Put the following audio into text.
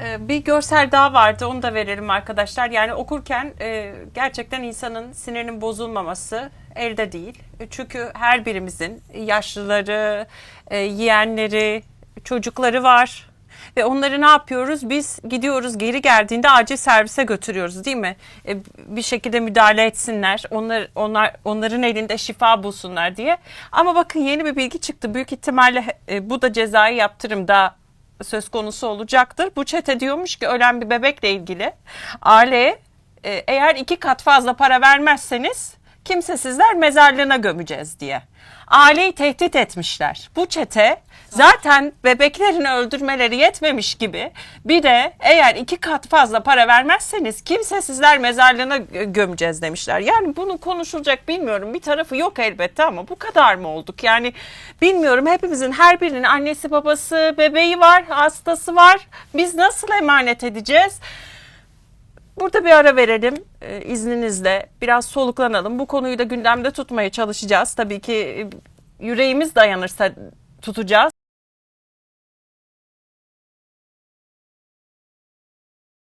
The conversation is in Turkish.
Ee, Bir görsel daha vardı onu da verelim arkadaşlar. Yani okurken e, gerçekten insanın sinirinin bozulmaması elde değil. E, Çünkü her birimizin yaşlıları, e, yeğenleri, çocukları var. Ve onları ne yapıyoruz? Biz gidiyoruz geri geldiğinde acil servise götürüyoruz değil mi? Bir şekilde müdahale etsinler. Onlar, onlar onların elinde şifa bulsunlar diye. Ama bakın yeni bir bilgi çıktı. Büyük ihtimalle bu da cezai yaptırımda söz konusu olacaktır. Bu çete diyormuş ki ölen bir bebekle ilgili aileye e, eğer iki kat fazla para vermezseniz kimsesizler mezarlığına gömeceğiz diye. Aileyi tehdit etmişler. Bu çete zaten bebeklerini öldürmeleri yetmemiş gibi bir de eğer iki kat fazla para vermezseniz kimsesizler mezarlığına gö- gömeceğiz demişler. Yani bunun konuşulacak bilmiyorum bir tarafı yok elbette ama bu kadar mı olduk? Yani bilmiyorum hepimizin her birinin annesi babası bebeği var hastası var biz nasıl emanet edeceğiz? Burada bir ara verelim e, izninizle. Biraz soluklanalım. Bu konuyu da gündemde tutmaya çalışacağız. Tabii ki e, yüreğimiz dayanırsa tutacağız.